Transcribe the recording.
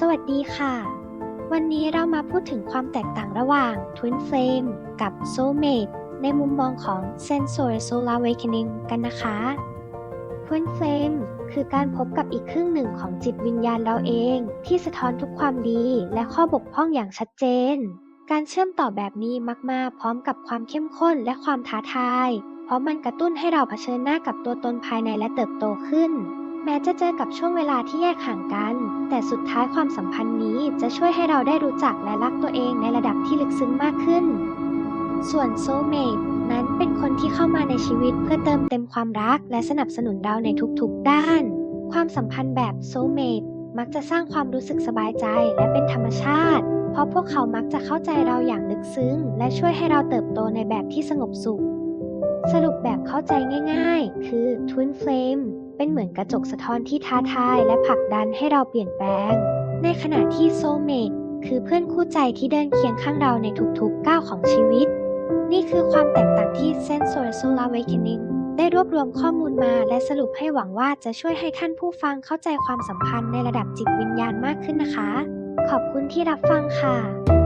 สวัสดีค่ะ วันนี้เรามาพูดถึงความแตกต่างระหว่าง Twin Flame กับ Soulmate ในมุมมองของ Sensor Soul Awakening กันนะคะ Twin Flame คือการพบกับอีกครึ่งหนึ่งของจิตวิญญาณเราเอง ที่สะท้อนทุกความดีและข้อบกพร่องอย่างชัดเจน การเชื่อมต่อแบบนี้มักมาพร้อมกับความเข้มข้นและความท้าทาย เพราะมันกระตุ้นให้เราเผชิญหน้ากับตัวตนภายในและเติบโตขึ้น แม้จะเจอกับช่วงเวลาที่แยกห่างกัน แต่สุดท้ายความสัมพันธ์นี้จะช่วยให้เราได้รู้จักและรักตัวเองในระดับที่ลึกซึ้งมากขึ้น ส่วน soulmate นั้นเป็นคนที่เข้ามาในชีวิตเพื่อเติมเต็มความรักและสนับสนุนเราในทุกๆด้าน ความสัมพันธ์แบบ soulmate มักจะสร้างความรู้สึกสบายใจและเป็นธรรมชาติ เพราะพวกเขามักจะเข้าใจเราอย่างลึกซึ้ง และช่วยให้เราเติบโตในแบบที่สงบสุข สรุปแบบเข้าใจง่าย ๆ คือ Twin Flame เป็นเหมือนกระจกสะท้อนที่ท้าทายและผลักดันให้เราเปลี่ยนแปลง ในขณะที่ Soulmate คือเพื่อนคู่ใจที่เดินเคียงข้างเราในทุกๆก้าวของชีวิต นี่คือความแตกต่างที่ Sensor Soul Awakening ได้รวบรวมข้อมูลมาและสรุปให้หวังว่าจะช่วยให้ท่านผู้ฟังเข้าใจความสัมพันธ์ในระดับจิตวิญญาณมากขึ้นนะคะ ขอบคุณที่รับฟังค่ะ